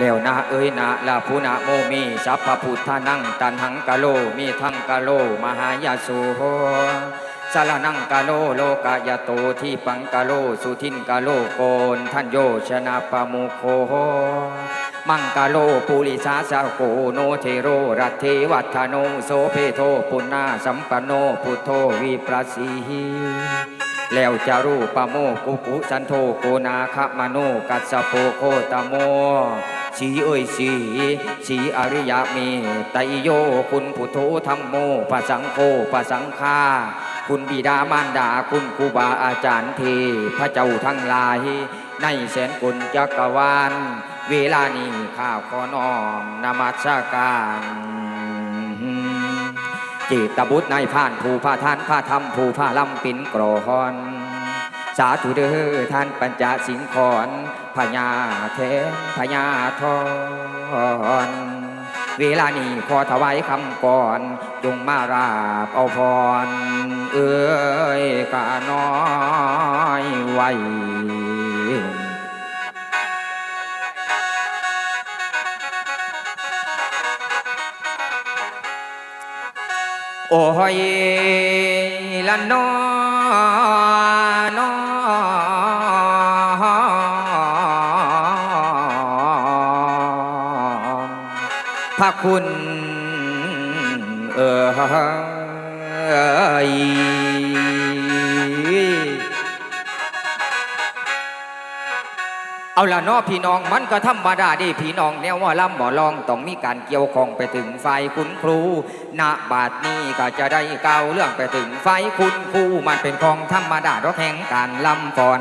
แล้วนาเอ้ยนาลาภูนาโมมีสัพพพุทธานังตันหังกะโลมีทังกะโลมหายาสุโสารนังกะโลโลกายโตที่ปังกะโลสุทินกะโลโกนท่านโยชนะปะมุโคมังกะโลปุริสาสาโกโนเทโรรัตเทวัฒโนโสเพโทปุณนาสัมปโนพุทโธวิปราสีหีแล้วจารูปะโมกุกุสันโธโกนาคมโนกัสสโปโคตโม สีเอ้ยสีสีอริยมีไตโยคุณพุทโธธรรมโมปะสังโฆปะสังฆาคุณบิดามารดาคุณครูบาอาจารย์เทพระเจ้าทั้งหลาย ในแสนกุลจักรวาลเวลานี้ข้าขอน้อมนมัสการจิตบุตรนายผ่าน ผู้พาทานพาธรรม ผู้พาลำปินกรอนาธุเด้อท่านปัญจสิงขอนพญาเทนพญาทอนเวลานี้ขอถวายคำก่อน จงมาราบเอาพร เอ้ยกะน้อยไว้โอ้ยละน้อน้อ คุณเออเอาละนาะพี่น้องมันก็ธรรมดาดิพี่น้องแนวว่าล่ำหมอลองต้องมีการเกี่ยวข้องไปถึงฝ่ายคุณครูณบาทนี้ก็จะได้เก่าเรื่องไปถึงฝ่ายคุณครูมันเป็นของธรรมดาดอกแห่งการลำก่อน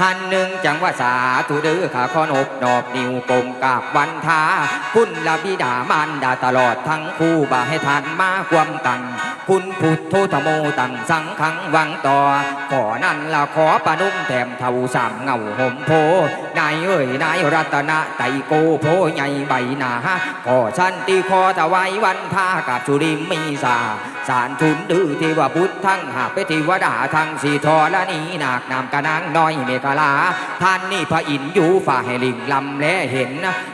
หันหนึ่งจังว่าสาธุเดือขาขอนบดอบนิวกลมกาบวันทาคุณละบิดามานดาตลอดทั้งคู่บาให้ทานมาความตัน คุณพุทโธธโมตั้งสังขังวังต่อขอนั่นละขอปานุ่มแถมเท่าสามเงาห่มโพนายเอ้ยนายรัตนะไตโกโพใหญ่ใบหนาขอชันตีคอถวายวันท่ากับจุริมมีสาสารทุนดื้อเทวพุทธทั้งหาไปเทวดาทั้งสีทอละนีนาคนามกะนางน้อยเมฆลา ท่านนี่พระอินทร์อยู่ฝ่าให้ลิงลำและเห็น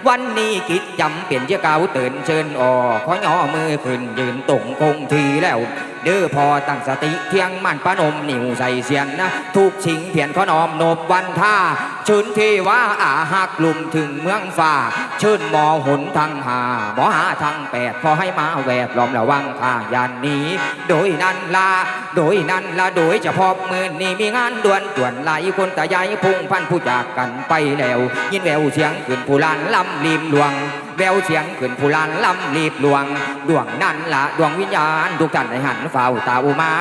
วันนี้กิจจำเปลี่ยนเจ้าเก่าเตือนเชิญออกขอย่อมือขึ้นยืนตรงคงทีแล้วเด้อพอตั้งสติเที่ยงมันปนมนิ่วใส่เสียนนะทุกชิงเพียนขอนอมนบวันท่าเชิญเทวาอาหักลุ่มถึงเมืองฟ้าเชิญหมอหนทางหาหมอหาทางแปดพอให้มาแวดล้อมระวังข้ายันนี้ โดยนั้นละโดยนั้นละโดยเฉพาะมือนี้มีงานด่วนด่วนไหลายคนตะยายพุ่งพันผู้จากกันไปแล้ว ยินแววเสียงขึ้นผู้ลานลำริมหลวง ววเสียงขึ้นผู้ลานลำรีบหลวง ดวงนั้นละดวงวิญญาณทุกท่านให้หันเฝ้าตาอุมา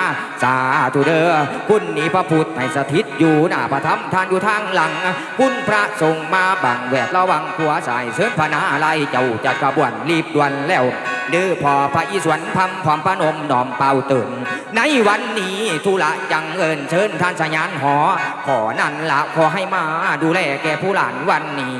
สาธุเด้อคุณนี่พระพุทธให้สถิตอยู่หน้าพระธรรมทานอยู่ทางหลัง คุณพระทรงมาบังแวดระวังขัวสายเสิร์ฟพนาอะไรเจ้าจัดกระบวนรีบด่วนแล้วเด้อพอพระอิศวรพรำพร้อมพระนมนอมเป่าตื่น ในวันนี้ทุละจังเอิญเชิญท่านสยานหอ ขอนั่นละขอให้มาดูแลแก่ผู้หลานวันนี้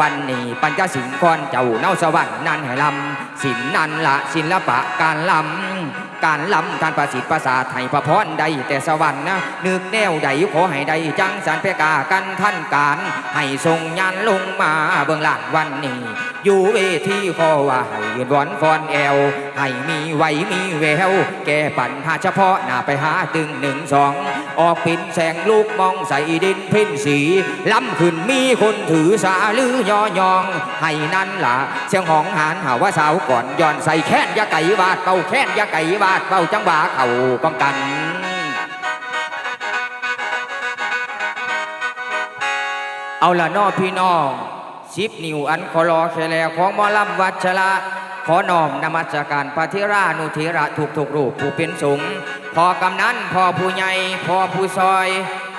วันนี้ปัญจสิงคอนเจ้าเน่าสวรรค์นั่นให้ลำสินนั่นละศิลปะการลำการลำท่านประสิทธิ์ประสาทให้พระพรใดแต่สวรรค์นะนึกแนวใดขอให้ใดจังสันเพกากันท่านการ ให้ทรงยันลงมาเบื้องหลังวันนี้อยู่เวทีขอว่าให้ยืนวอนฟอนแอว ให้มีไหวมีแวว แก้ปัญหาเฉพาะหน้าไปหาตึงหนึ่งสอง ออกปินแสงลูกมองใส่ดินพินสีล้ำขึ้นมีคนถือสาลือยอยอง ให้นั่นล่ะเสียงหองหานหาว่าสาวก่อนย้อนใส่แค้นยาไก่บาดเป่าแค้นยาไก่บาดเป่าจังหวะเข่าป้องกันเอาละน้อพี่น้องสิบนิวอันขอรอแคลของมอลำวัชระขอน้อมนมัสการพระธิรานุธิระทุกทุกรูปผู้เป็นสงฆ์ พอกำนันพอผู้ใหญ่พอผู้ซอย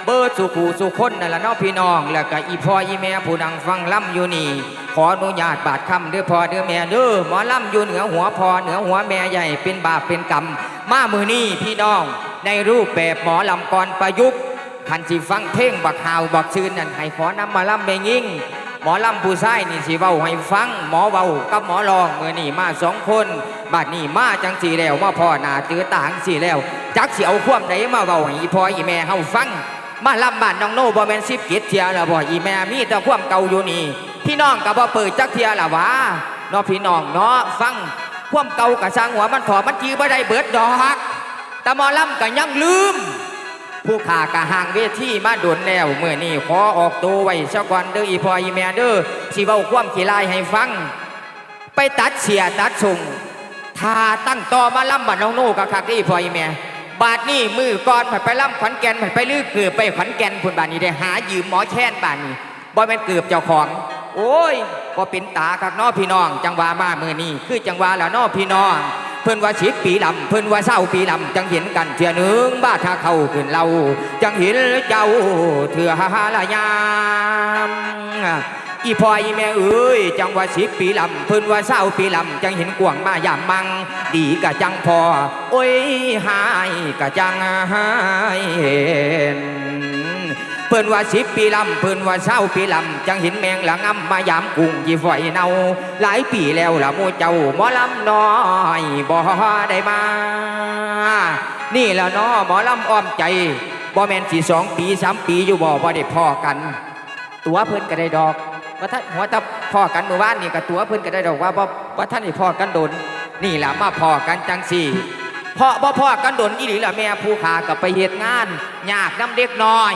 เบิดสุขูสุคนนั่นละเน้อพี่น้อง แล้วก็อีพ่ออีแม่ผู้นังฟังล่ำอยู่นี่ ขออนุญาตบาดคำเด้อพ่อเด้อแม่เด้อหมอล่ำอยู่เหนือหัวพ่อเหนือหัวแม่ใหญ่เป็นบาปเป็นกรรม มามือนี้พี่น้อง ในรูปแบบหมอลำกรประยุกต์คันสิฟังเพลงบักฮาวบักซื่นนั่นให้ขอนำมาล่ำไปยิงหมอลำผู้ชายนี่สิเว้าให้ฟัง หมอเว้ากับหมอรองมือนี่มาสองคนบัดนี้มาจังสีแล้วมาพ่อหน้าเจอต่างสีแล้ว จักสิเอาความใดมาเว้าอีพออีแม่เฮาฟัง มาลำบ้านน้องโนบ่แม่นสิบกิจเทียแล้วบ่อีแม่มีแต่ควมเก่าอยู่นี่พี่พี่น้องกับว่าเปิดจักเทียละวะเนาะพี่น้องเนาะฟังควมเก่ากะสร้างหัวมันถอมันจีบ่ได้เบิดดอกแต่มอลำก็ยังลืม ผู้ขากะห่างเวทีมาโดนแล้วเมื่อนี้ขอออกตัวไว้ซะก่อนเด้ออีพออีแม่เด้อสิเว้าความขี้ลายให้ฟัง ไปตัดเสียตัดส่งทาตั้งต่อมาลำบัดน้องโน่กับคักที่พออีแม่ บาดนี้มือก่อนผัดไปล่ำขอนแก่นผัดไปลือเกือบไปขอนแก่นพุ่นบาดนี้ได้หายืมหมอแช่นบาดนี้บ่แม่นเกือบเจ้าของ โอ้ยก็เป็นตาคักน้อพี่น้อง จังหวามามือนี้คือจังหวาแล้วน้อพี่น้อง เพิ่นว่าสิบปีลำเพิ่นว่าเศร้าปีลำจังเห็นกันเถื่อหนึงบ้าถ้าเข้าขึ้นเรา จังเห็นเจ้าเถื่อหาละยาม อีพ่ออีแม่เอ้ยจังว่าสิบปีลำเพิ่นว่าเศร้าปีลำจังเห็นกวงมายามมัง ดีกะจังพอโอ้ยหายกะจังหายเห็นเพิ่นว่าสิบปีลำเพิ่นว่าเศร้าปีลำจังเห็นแมงละงำมายามกุ้งยี่ฝอยเนาหลายปีแล้วละมูเจ้าหมอลำน้อยบ่ได้มา นี่ละเนาะหมอลำอ้อมใจบ่แมนสิสองปีสามปีอยู่บ่บ่ได้พ่อกัน ตัวเพิ่นก็ได้ดอก ว่าท่านหัวตาพ่อกันเมื่อวานนี่ก็ตัวเพิ่อนก็ได้ดอกว่าบ่ว่าท่านนี่พ่อกันโดน นี่แหละมาพ่อกันจังสี่เพราะบ่พ่อกันโดนอีหลีละแม่ผู้ขากับไปเฮ็ดงานยากน้ำเด็กน้อย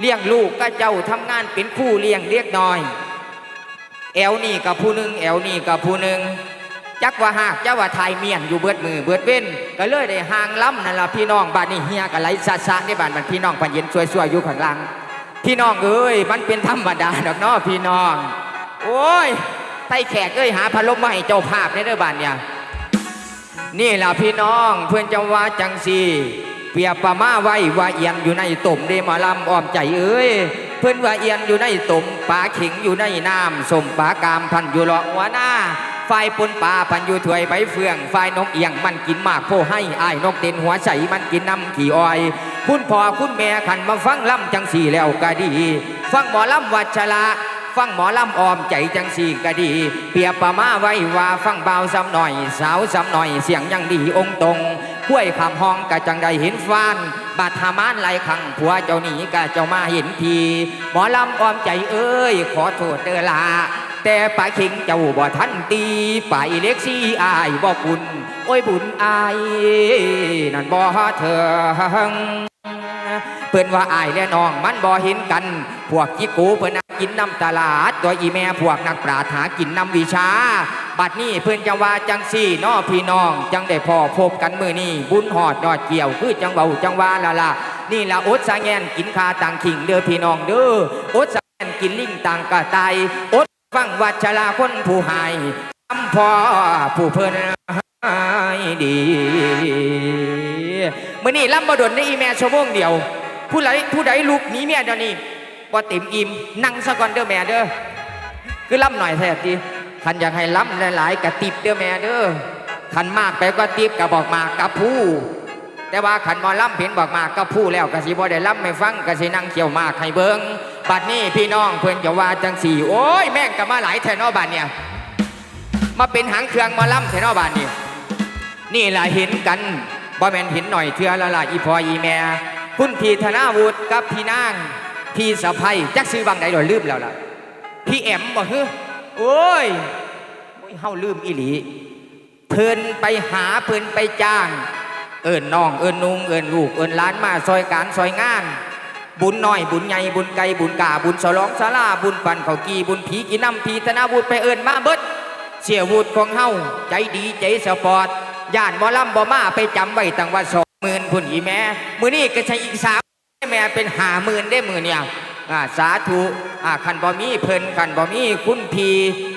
เลี้ยงลูกก็เจ้าทำงานเป็นผู้เลี้ยงเด็กน้อย แอวนี่กับผู้หนึ่งแอวนี่กับผู้หนึ่งจักว่าหากจักว่าไทยเมียนอยู่เบิดมือเบิดเว้นก็เลยได้ห่างล้ำนั่นละพี่น้องบ้านนี้เฮียกับไหลซาซาในบ้านมันพี่น้องพันเย็นช่วยๆอยู่ข้างหลัง พี่น้องเอ้ยมันเป็นธรรมดาดอกเนาะพี่น้อง โอ้ยไต้แขกเอ้ยหาพัดลมมาให้เจ้าภาพในเด้อบ้านเนี่ยนี่ล่ะพี่น้องเพื่อนจะว่าจังสีเปียบปะมาไว้ว่าเอียนอยู่ในตุ่มเดมาลำอ้อมใจเอ้ยเพื่อนว่าเอียนอยู่ในตุ่มปลาขิงอยู่ในน้ำสมปลากามพันอยู่หลอกหัวหน้า ฝ่ายปนปลาพันอยู่ถวยใบเฟืองฝ่ายนกเอียงมันกินมากโพให้อายนกเต็นหัวใสมันกินน้ำขี่อ้อย คุณพ่อคุณแม่ขันมาฟังล่ำจังสีแล้วก็ดี ฟังหมอลำวัชระฟังหมอลำออมใจจังสีก็ดี เปียบประมาไว้ว่าฟังเบาซ้ำหน่อย สาวซ้ำหน่อยเสียงยังดีองตรงห้วยคำห้องกะจังได้เห็นฟาน บาดธามานไหลขังผัวเจ้าหนีกะเจ้ามาเห็นที หมอลำออมใจเอ้ย ขอโทษเด้อลา แต่ปาคิงเจ้าบ่ทันตีไปเล็กซี่อายบ่บุญโอ้ยบุญอายนั่นบ่เถิงเพิ่นว่าอายและน้องมันบ่เห็นกัน พวกจิกูเพิ่นน่ะกินน้ำตลาด ตัวอีแม่พวกนักปราชญ์หากินน้ำวิชา บัดนี้เพิ่นจะว่าจังซี่น้อพี่น้อง จังได้พอพบกันมือนี้บุญหอดยอดเกี่ยวคือจังเบาจังว่าละล่ะนี่ละอดสาแงนกินคาต่างขิงเด้อพี่น้องเด้ออดสาแงนกินลิงต่างกะไตอด ฟังวัชราคนผู้หายคำพ่อผู้เพิ่นหายดีมื้อนี้ลำบ่ดนในอีแม่ชั่วโมงเดียว ผู้ใดผู้ใดลุกหนีเมียเดี๋ยวนี้บ่เต็มอิ่มนั่งซะก่อนเด้อแม่เด้อคือล้ำหน่อยแท้ทีคันอยากให้ล้ำหลายๆกะติบเด้อแม่เด้อคันมากไปก็ติบกะบอกมากกับผู้แต่ว่าขันมอล้ำเห็นบอกมากกับผู้แล้วกะสิบ่ได้ล้ำไม่ฟังกะสินั่งเกี่ยวมากให้เบิง บัดนี้พี่น้องเพิ่อนจะว่าจังสี่โอ้ยแม่งกะมาหลายแทนอบัดเนี่ย มาเป็นหางเครื่องมาล้ำแทนอบัดนี่นี่แหละเห็นกันบ่แมนเห็นหน่อยเทื่อละละอีพออีแม่คุณพี่ธนาวุฒิกับพี่นางพี่สะพ้ยจักซื้อบางใดดอยลืมแล้วล่ะพี่แอมบ่ฮึโอ้ยโอ้ยเฮาลืมอีหลีเพิ่นไปหาเพิ่นไปจ้าง เอิญน้องเอิญนุงเอิญลูกเอิญล้านมาซอยการซอยงาน บุญน้อยบุญใหญ่บุญไกลบุญกาบุญสลองสาลาบุญปันเขากีบุญผีกินน้ำพีธนาวุฒิไปเอิญมาเบิดเสียวุฒของเฮาใจดีใจสปอร์ตย่านหมอลำบ่มาไปจำไว้ตั้งว่าสองหมื่นพุ่นอีแม่มือนี้ก็ใช้อีกสามแม่เป็นหาหมื่นได้หมือเนี่ยอาสาธุอาขันบ่มีเพิ่นคันบ่มีคุณพี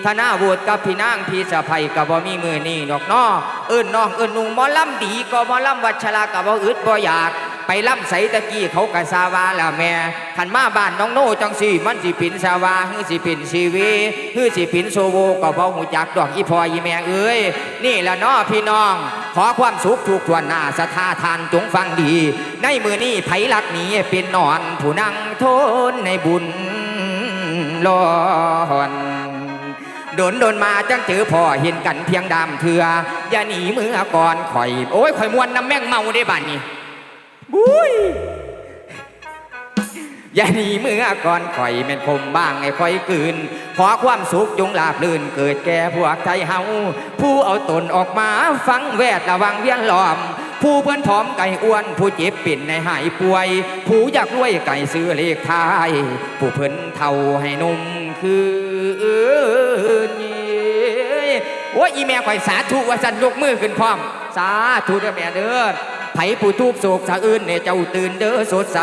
ธนาวุฒิกับพี่นางพีสะไพกับบ่มีมือนี่ดอกน้อเอิ้นน้องเอิ้นนุ่งมอลำดีก็หมอลำวัชรากับบ่อึดบ่อยาก ไปล่ำใสตะกี้เขากะสาวาล้วแม่ขันมาบ้านน้องโน่จังสีมันสิปินสาวาฮือสิปินชีวีฮือสิปินโซโวก็บ่หูจักดอกอีพออีแม่เอ้ยนี่ละน้อพี่น้อง ขอความสุขทุกทวนหน้าสถาทานจงฟังดี ในมือนี้ไผลักหนีเป็นนอนผู้นั่งทนในบุญรอนโดนโดนมาจังเจอพ่อเห็นกันเพียงดามเถื่ออย่าหนีมือก่อนข่อย โอ้ยข่อยมวนน้ำแม่งเมาได้บ้านนี้ บุ้ยอย่าหนีเมื่อก่อนข่อยแม่นคมบ้างไอ้ข่อยกืน ขอความสุขจงลาบลื่นเกิดแก่พวกไทยเฮาผู้เอาตนออกมาฟังแวดระวังเวียนล้อม ผู้เพื่อนผอมไก่อ้วน ผู้เจ็บปิ่นในหายป่วย ผู้อยากรวยไก่ซื้อเลขท้าย ผู้เพิ่นเท่าให้นุ่มคือนี่โอ้ยอีแม่ข่อยสาธุว่าสันยกมือขึ้นพร้อม สาธุเด้อแม่เด้อ ผผู้ทุกข์โศกสะอื้นเนี่ยเจ้าตื่นเด้อสดใส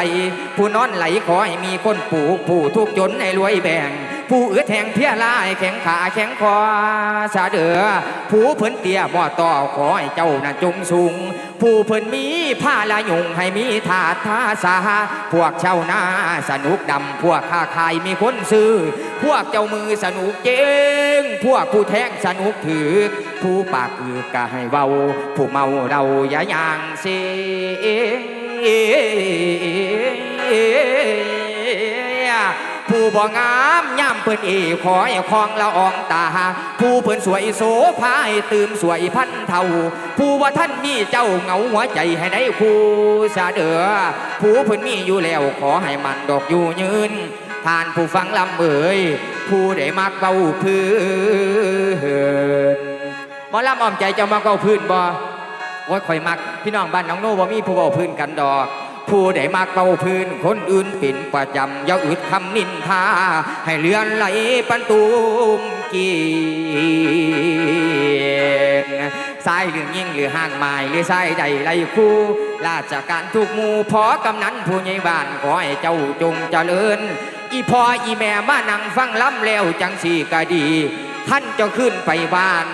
ผู้นอนไหลขอให้มีคนปลูกผู้ทุกข์จนให้รวยแบ่ง ผู้เอื้อแทงเพียลายแข็งขาแข็งคอสาเด้อผู้เพิ่นเตี้ยบ่ต่อขอให้เจ้าน่ะจงสูง ผู้เพิ่นมีผ้าละยุงให้มีถาดทาสาพวกชาวนาสนุกดำพวกค้าขายมีคนซื้อ พวกเจ้ามือสนุกเจงพวกผู้แทงสนุกถือผู้ปากคือกะให้เว้าผู้เมาเราอย่าย่างเสียผู้บ่งาม ย่ำเพิ่นเอขอให้คองละอองตา ผู้เพิ่นสวยโสภายตื่มสวยพันเท่า ผู้ว่าท่านมีเจ้าเหงาหัวใจให้ได้คู่สาเด้อผู้เพิ่นมีอยู่แล้วขอให้มันดอกอยู่ยืนทานผู้ฟังลำเอ่ยผู้ได้มักเบาพื้นหมอลำอ้อมใจเจ้ามักเบาพื้นบ่โอ้ยข่อยมัก พี่น้องบ้านน้องโน่บ่มีผู้เบาพื้นกันดอก ผู้ใดมักเบาพื้นคนอื่นเป็นประจำอย่าอึดคำนินทา ให้เลือนไหลปันตูมกีงสายหรือยิ่งหรือห่างไม้หรือสายใดไรคู่ราชการทุกมู่พอกำนันผู้ใหญ่บ้านขอให้เจ้าจงเจริญ อีพออีแม่มานั่งฟังล้ำแล้วจังสีก็ดี ท่านจะขึ้นไปบ้าน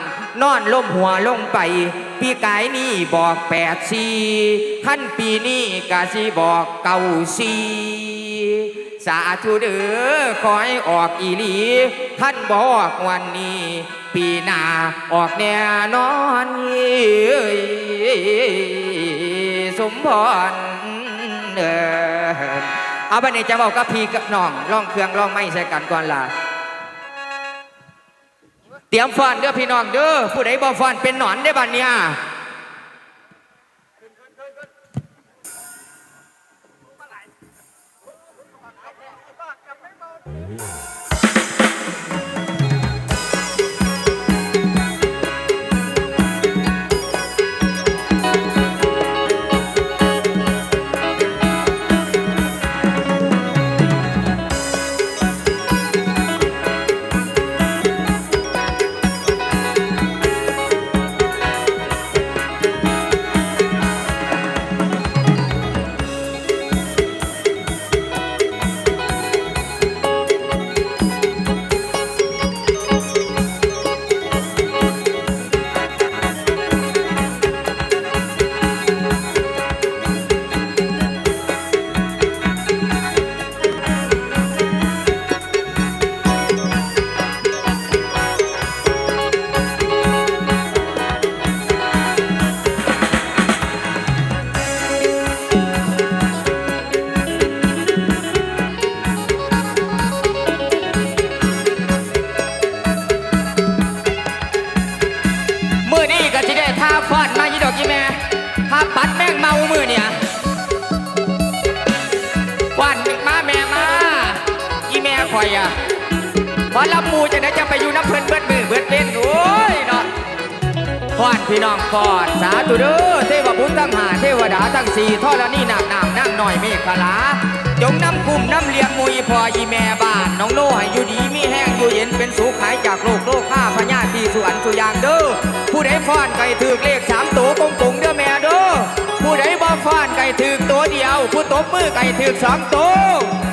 นอนล้มหัวลงไป ปีกายนี่บอกแปดสี่ท่านปีนี้กาสีบอกเก้าสี่สาธุเด้อขอให้ออกอีหลีท่านบอกวันนี้ ปีหน้าออกแน่นอนสมพรเด้อเอาไปในจะบอกกับพี่กับน้องล่องเครื่องล่องไม่ใส่กันก่อนล่ะ เตรียมฟันเด้อพี่น้องเด้อผู้ใดบ่ฟันเป็นหนอนได้บัดเนี่ยมื อยู่เย็นเป็นสุขหายจากโรคโรคข้าพญาตีสุอันสุยางเด้อผู้ใดฟ้อนไก่ถือเลขสามตัวปงกงเด้อแม่เด้อผู้ใดบ่ฟ้อนไก่ถือตัวเดียว ผู้ตบมือไก่ถือสองตัว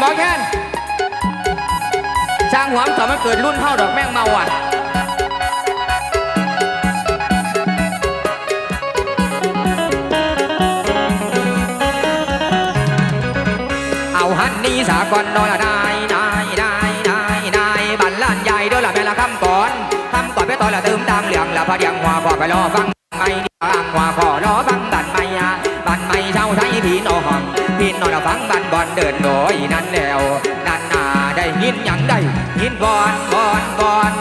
หมอแค้นสร้างหวามต่อมันเกิดรุ่นเท่าดอกแม่งเมาอะเอาหันนี้สากลนอนละนายนายนายนายนายบันล้านใหญ่เด้อละแม่ละคำก่อนคำก่อนไปต่อละเติมตามเหลืองละพะเดียงหัวขอไปรอฟังไม่ดีางหัวขอรอฟังบันไม่อะบันไม่เช่าไทยพี่น้อง พี่นองเราฟังบันบอลเดินโดยนั่นแล้วนั่นนาได้ยินยังได้ยินบอลบอลบอล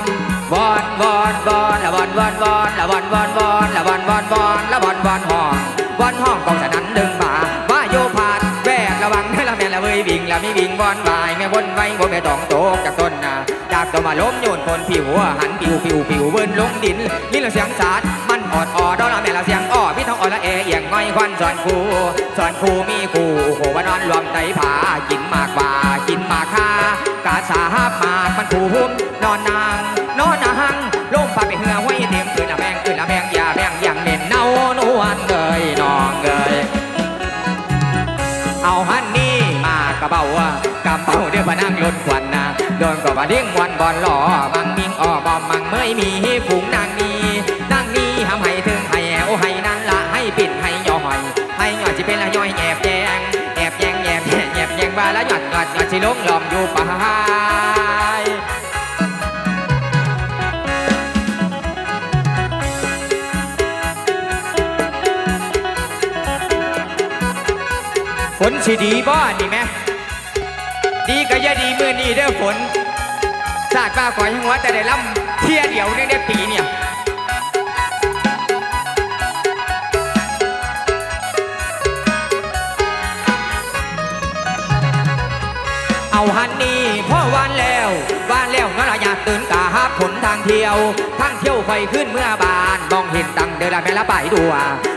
บอลบอลบอลละบอลบอลบอลละบอลบอลบอลละบอลบอลบอลละบอลบอลห้องบอลห้องกองสนั้นดึงมาว่าโยพาดแวกระวังให้ละแม่ละเว้ยวิ่งละมีวิ่งบอลวายแม่บนไว้บ่แม่ต้องโตกจากต้นนาจากตัวมาล้มโยนคนผิวหัวหันผิวผิวผิวเบิ้นลงดินนี่ละเสียงสาดมัน อดออดอละแม่ละเสียงอ้อพี่ท้องอ่อนละเอเอียงง่อยควันสอนครูสอนครูมีครูโหว่านอนรวมไตผากินมากว่ากินมากคากาสาหาบหมากมันผูหุ่มนอนนางนอนนางลมพาไปเหือห้วยเต็มคืนละแมงคืนละแมงอย่าแมงอย่างเหม็นเน่านวลเลยนองเอ้ยเอาฮันนี่มากระเบาอะกำเบาเดี๋ยวมานั่งลนควันนะโดนก็มาเด้งวันบอลหล่อมังมิงอ้อบอมมังเมยมี ว่าละชิลงหลอมอยู่ปลายฝนสิดีบ่นี่แมดีก็อย่าดีมือนี้เด้อฝนสาดมาก่อยหัวแต่ได้ลำเที่ยเดียวในได้ปีเนี่ย เอาหันนี่พ่อวานแล้ววานแล้วงั้นละอยากตื่นกาหาผลทางเที่ยวทางเที่ยวไฟขึ้นเมื่อบานมองเห็นตังเดินละแม่ละไปดัว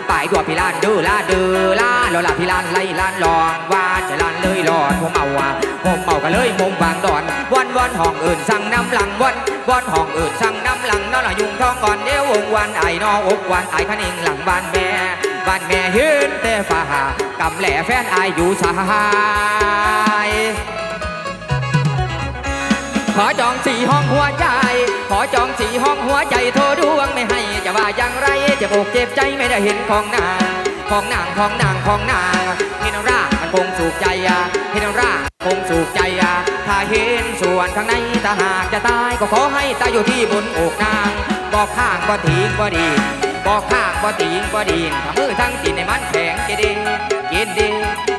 ไปดัวพี่ลานเดือลาเดือลาโลลาพี่ลานไล่ลานลองว่าจะลานเลยหลอดผมเมาอะผมเมาก็เลยมุงวางดอนวันวันห้องอื่นสั่งน้ำหลังวันวันห้องอื่นสั่งน้ำหลังนั่นละยุงทองก่อนเดี๋ยววงวันไอ้นออกวันไอ้คันิงหลังบ้านแม่บ้านแม่ยืนแต่ฝ่ากำแหล่แฟนอายอยู่สาย ขอจองสี่ห้องหัวใจ ขอจองสี่ห้องหัวใจโทรดวงไม่ให้จะว่าอย่างไรจะอกเจ็บใจไม่ได้เห็นของนาง ของนางของนางของนางพี่น้องร่ามันคงสุขใจอะพี่น้องร่าคงสุขใจอะถ้าเห็นส่วนข้างในถ้าหากจะตายก็ขอให้ตายอยู่ที่บนอกนาง บอกข้างก็ทิ้งก็ดีบอกข้างก็ทิ้งก็ดีถ้ามือทั้งตีนในมันแข็งเกดีกินดีกินดี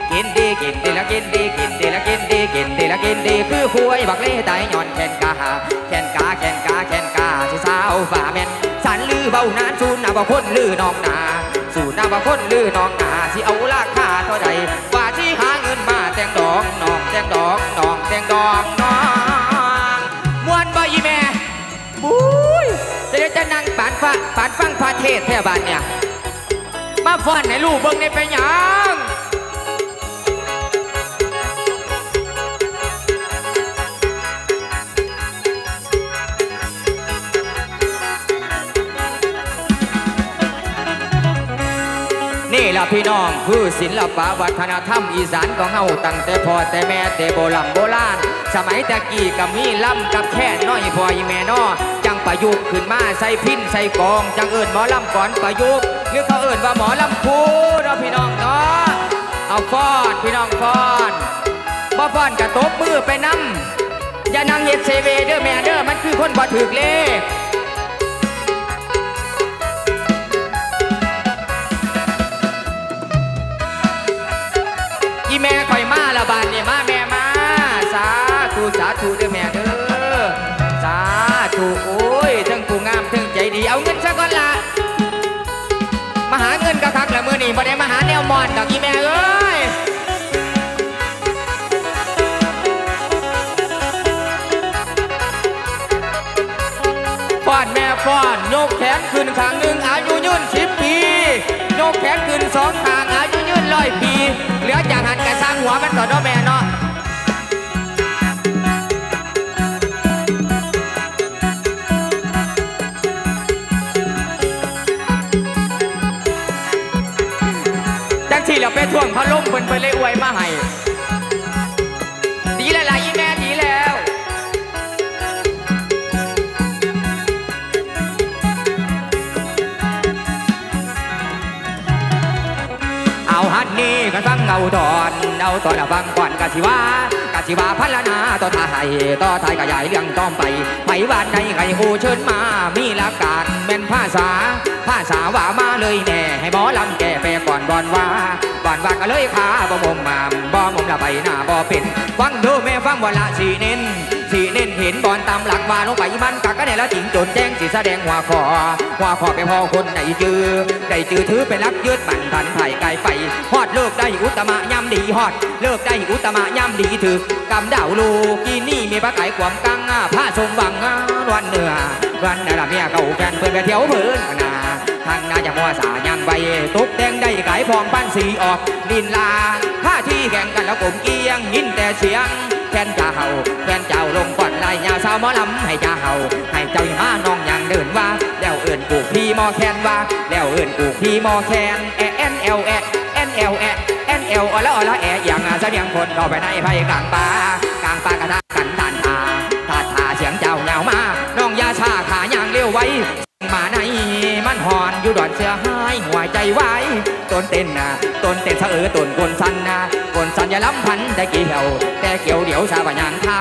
กินดีกินดีกินดีละกินดีกินดีละกินดีคือคุยบักเล่ตยหย่อนแขนกาแขนกาแขนกาแขนกาสิสาวฝ่าแม่นสันลือเบานานสูนนาบ่คนลือน้องนาสูนนาบ่คนลือน้องนาสิเอาราคาเท่าใดว่าที่หาเงินมาแต่งดองน้องแต่งดองน้องแต่งดองน้องมวนบ่อีแม่บุ้ยจะได้จะนั่งปานฟ้าปานฟังพระเทศแท่บ้านเนี่ยมาฟ้อนให้ลูกเบิ่งในไปหยัง นี่ละพี่น้องคือศิลปะวัฒนธรรมอีสานของเฮาตั้งแต่พ่อแต่แม่แต่โบราณโบราณ สมัยตะกี้ก็มีล่ำกับแค่น้อยพ่ออีแม่น้อจังประยุกต์ขึ้นมาใส่พินใส่กอง จังเอิญหมอลำก่อนประยุกต์หรือเขาเอิญว่าหมอลำคูเนาะพี่น้องเนาะเอาฟอนพี่น้องฟอนบ่ฟอนกระตบมือไปนํอย่านั่งเฮ็ดเซเวเด้อแม่เด้อมันคือคนบ่ถึกเลข เอาเงินซะก่อนละมาหาเงินกระทักละมือนี่บ่ได้มาหาแนวมอนดอกอีแม่เอ้ยฟอนแม่ฟอนยกแขนขึ้นข้างหนึ่งอายุยืนสิบปียกแขนขึ้นสองข้างอายุยืนร้อยปี เหลือจากหันกระสังหัวมันต่อเนาะแม่เนาะ แล้วไปท่วงพะล่มเพิ่นไปเลยอวยมาให้ เอาตอนละฟังก่อนกะสิว่ากะสิว่าพัลนาต่อทายต่อทายกะใหญ่เรื่องต้อมไปไปบ้านใดไงกูเชิญมา มีหลักการเม่นภาษา ภาษาว่ามาเลยแน่ให้หมอลำแก่ไปก่อนบอนว่าบอนว่าก็เลยขาบ่มมมามบ่มมละใบหน้าบ่เป็นฟังดูแม่ฟังว่าละสีเน้น สีเน้นเห็นบอลตามหลักว่าลงไปมันกักกันแน่ละจริงจนแจ้งสีแสดงหัวคอหัวคอไปพอคนไหนจือได้จือถือเป็นลักยืดบันทันไผ่ไกลไปฮอดเลิกได้อุตมะย่ำดีฮอด เลิกได้อุตมะย่ำดีถึกกำดาวลูกีนี่มีปลาไก่ความกังผ้าทรงวังวันเหนือวันเหนือเมียเก่าแฟนเพื่อนไปเที่ยวเพื่อนนาทางนาจะมัวสายังใบตุกแดงได้ไก่พองปั้นสีออกลินลาท่าที่แข่งกันแล้วกลมเกียงยินแต่เสียง แฟนจ่าเฮาแฟนเจ้าลงก่อนลายยาวสาวหมอลำให้จ่าเฮาให้เจ้าอย่ามาน้องอย่างเดินว่าแล้วเอื่นกูพี่มอแคนว่าแล้วเอื่นกูพี่มอแคนแอนเอลแอนเอลแอนเอลอแล้วอแล้วแออย่างเสียงคนเข้าไปในไผ่กลางป่ากลางป่ากระทะ อยู่ดอนเสือหายหัวใจไว้ต้นเต้นนะต้นเต้นสะเออต้นกลสันนะกลสันอย่าล้ำพันแต่เกี่ยวแต่เกี่ยวเดี๋ยวชาบะยางทา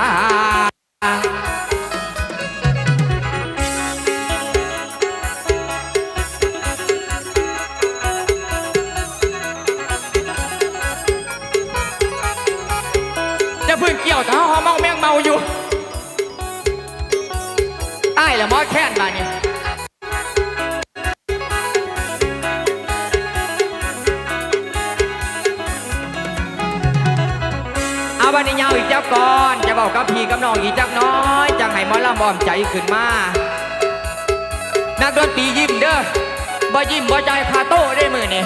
จะพึ่งเกี่ยวแต่เขาหอมเมาแมงเมาอยู่ใต้ละมอแค้นมานี่ วันนี้ยาวอีกเจ้าก่อนจะบอกกับพี่กับน้องอีกจักน้อยจังให้หมอลำบอมใจขึ้นมา นักดนตรียิ้มเด้อบ่ยิ้มบ่ใจคาโต้ได้มือนี่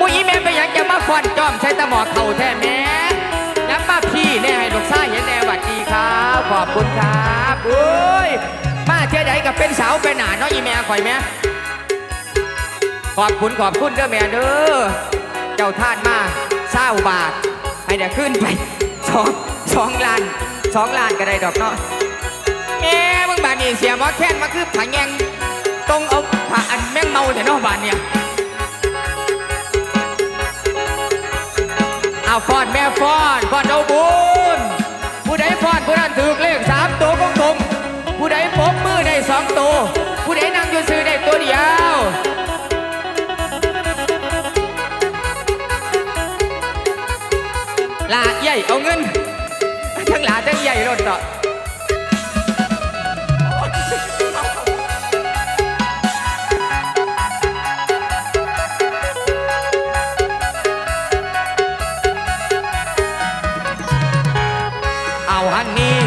มุ้ยแม่ไปอยากจะมาควันจอมใช้ตะหมอกเข่าแท้แม่ยักมาพี่แน่ให้ลูกชายเห็นแน่หวัดดีครับขอบคุณครับโอ้ยมาเท่าใดกับเป็นสาวเป็นหนาเนาะอีแม่ข่อยแม่ ขอบคุณขอบคุณเด้อแม่เด้อเจ้าท่านมาเศร้าบาทให้เดี๋ยวขึ้นไปสองสองล้านสองล้านก็ได้ดอกเนาะแม่มึงบานนี่เสียมอแค้นมาคือผาแยงตรงเอาผาอันแม่งเมาแต่นาะบานเนี่ยเอาฟอนแม่ฟอนฟอนเอาบุญผู้ใดฟอนผู้นั้นถือ ญ่เอาเงิน ทั้งหลาทั้งใหญ่รถต่อเอาฮันนี่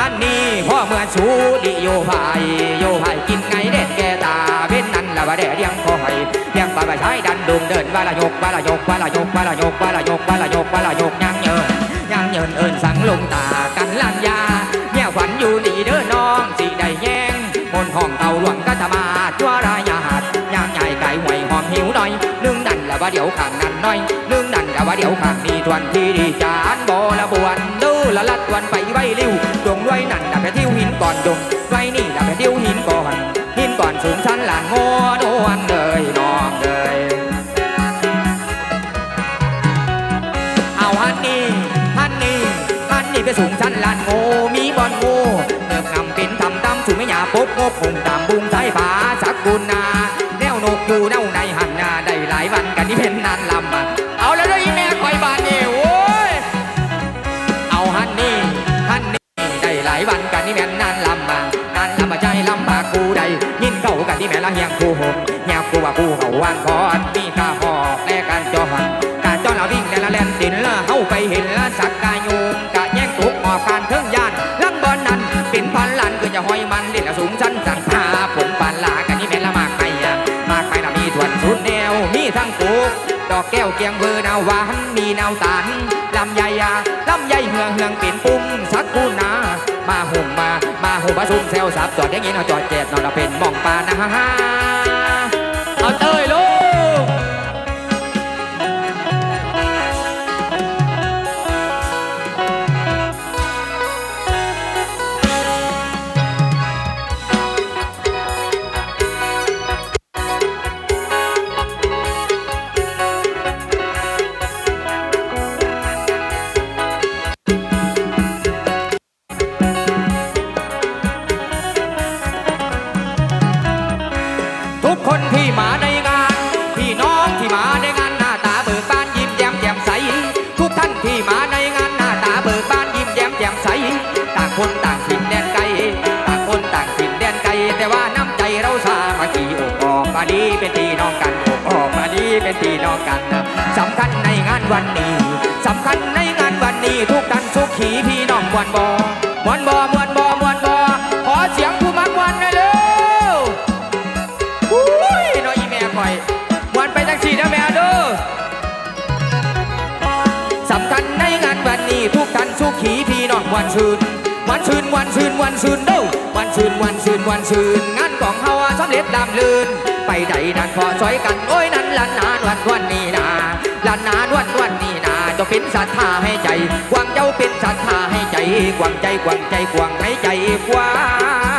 ฮันนี่พ่อเมื่อชูดิโยพายโยพายกินไงเด็ดแกตาเว้นนั้นละว่าแดดยังคอยเลี้ยงปลาใบชายดันดุงเดินว่าละยกว่าละยกว่าละยกว่าละยกว่าละยกว่าละยกว่าละยกยัง เยินยังเยินเอินสังลงตากันลันยาเมียขวัญอยู่นี่เด้อน้องสิได้แย่งมนห้องเต่าหลวงกัตมาตัวรายาดยางใหญ่ไก่หวยหอมหิวหน่อยนึ่งนั่นละว่าเดี๋ยวข้างนั้นหน่อยนึ่งนั่นละว่าเดี๋ยวข้างนี้ทวนที่ดีจานโบละบวนดูละลัดวันไปไว้ริ้วดวงด้วยนั่นดับไปทิวหินก่อนดงไว้นี่ดับไปทิวหินก่อนหินก่อนสูงชั้นหลานโง่นวลเลยน้องเลย สูงชั้นลานโงมีบอลโงเนิบงำเป็นทำตำสูงไม่หยาปุ๊บงบผงตามบุงสายฟ้าสักกุลนาแนวนกอยู่แนวในหันนาได้หลายวันกันที่เป็นนานลำอะเอาแล้วด้ออีแม่คอยบานนี่โว้ยเอาฮันนี่ฮันนี่ได้หลายวันกันนี่แม่นนานลำมานานลำมาใจลำบากกูได้ยินเก่ากันที่แม่ละเฮียงกูหกเฮียงกูว่ากูเขาวางคอนมีกา อกแก้วเกียงเบอร์นาวหวานมีนาวตานลำไยอะลำใหญ่เหืองเหืองเป็นปุ้มสักกูนามาห่มมา มาห่มมาซุ่มแซวสับจอดอย่างนี้เนาจอดเจ็ดนาะเราเป็นมองปานะฮะฮะเอา พี่น้องกันสำคัญในงานวันนี้สำคัญในงานวันนี้ ทุกท่านสุขีพี่น้องมวนบอมวนบอมวนบอมวนบอขอเสียงผู้มักวนหน่อยเร็วอุ้ยน้อยอีแม่คอยมวนไปจังสีนะแม่เด้อสำคัญในงานวันนี้ ทุกท่านสุขีพี่น้องวันชื่นวันชื่นวันชื่นวันชื่นเด้อวันชื่นวันชื่นวันชื่นงานของเฮาสำเร็จดำลื่น ไปใดนั้นพอซอยกันโอ้ยนั้นลันนานวันวันนี้นาลันนานวันวันนี้นาเจะเป็นศรัทธาให้ใจกวางเจ้าเป็นศรัทธาให้ใจกวางใจกวางใจกวางให้ใจกว้าง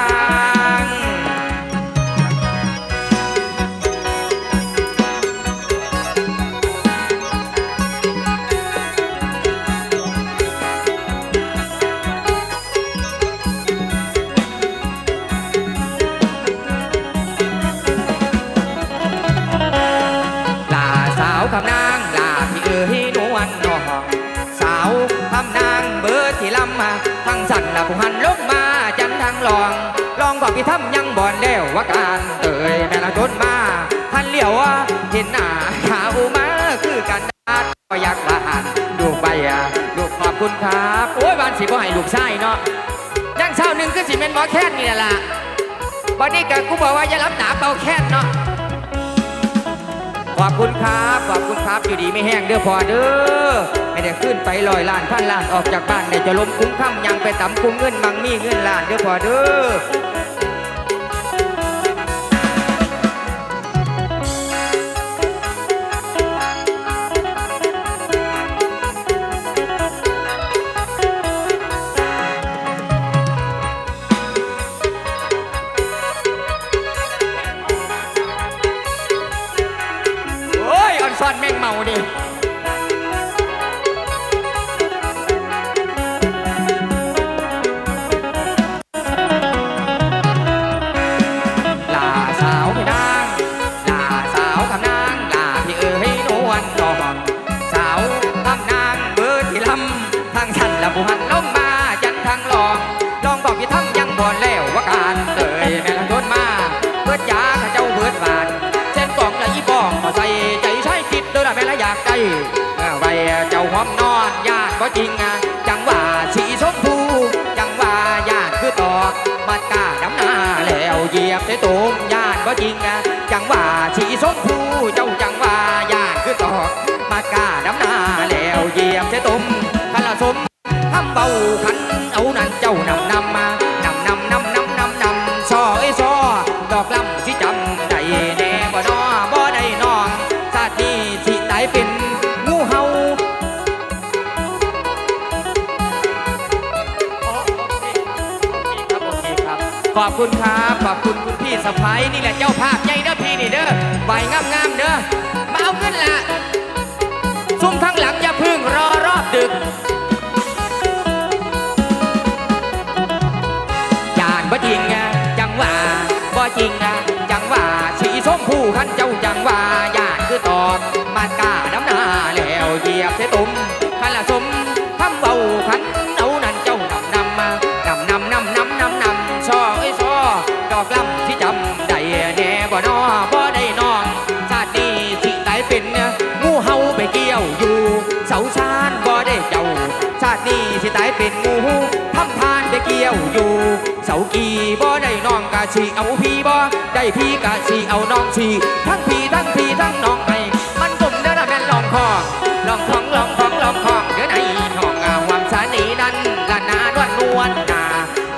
ำยังบ่อนแล้วว่าการเตยแม่ละจนมาทันเหลียวว่าเห็นหน้าขาวมาคือกันนัดก็อยากลานดูไปอะลูกขอบคุณครับโอ้ยบานสิบ่ให้ลูกชายเนาะยังเช้าหนึ่งคือสิเป็นหมอแค่นนี่แหละวันนี้ก็กูบอกว่าอย่ารับหนาเป่าแค่นเนาะขอบคุณครับ ขอบคุณครับ อยู่ดีไม่แห้งเด้อพอเด้อ ไม่ได้ขึ้นไปลอยล้านพันล้านออกจากบ้านเนี่ยจะล้มคุ้มค่ำยังไปต่ำคุ้มเงินมังมีเงินล้านเด้อพอเด้อ มันกาดำหน้าแล้วเหยียบใส่ตุ่มญาติก็จริงอะจังว่าชีสมพูเจ้าจังว่ายานคือตอกมันกาดำหน้าแล้ว คุณครับ ขอบคุณคุณพี่สะพ้ายนี่แหละเจ้าภาพใหญ่เด้อพี่นี่เด้อใบงามๆเด้อมาเอาขึ้นละ เป็นงูทำทานไปเกี่ยวอยู่ เสากีบ่ได้น้องกะชีเอาพี่บ่ได้พี่กะชีเอาน้องชีทั้งพี่ทั้งพี่ทั้งน้องไอ้มันกลมเด้อนะแม่นลองคองลองของลองของลองของเด้อในห้องอาวังสานีนั้นละนานวลนวลนา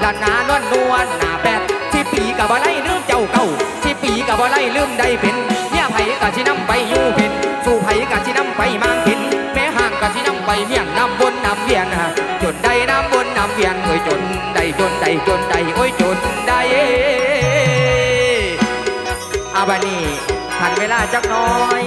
ละนานวลนวลนาแปดสิปีกับบ่ไล่ลืมเจ้าเก่าสิปีกับบ่ไล่ลืมได้เป็นเนี่ยไผกะสินำไปอยู่เป็นสู่ไผกะสินำไปมางกินแม่ห่างกะสินำไปเมียนน้ำบนนำเวียนฮะจน ได้น้ำบนน้ำเวียนโอ้ยจนได้จนได้จนได้โอ้ยจนได้อาบานี่ทันเวลาจักน้อย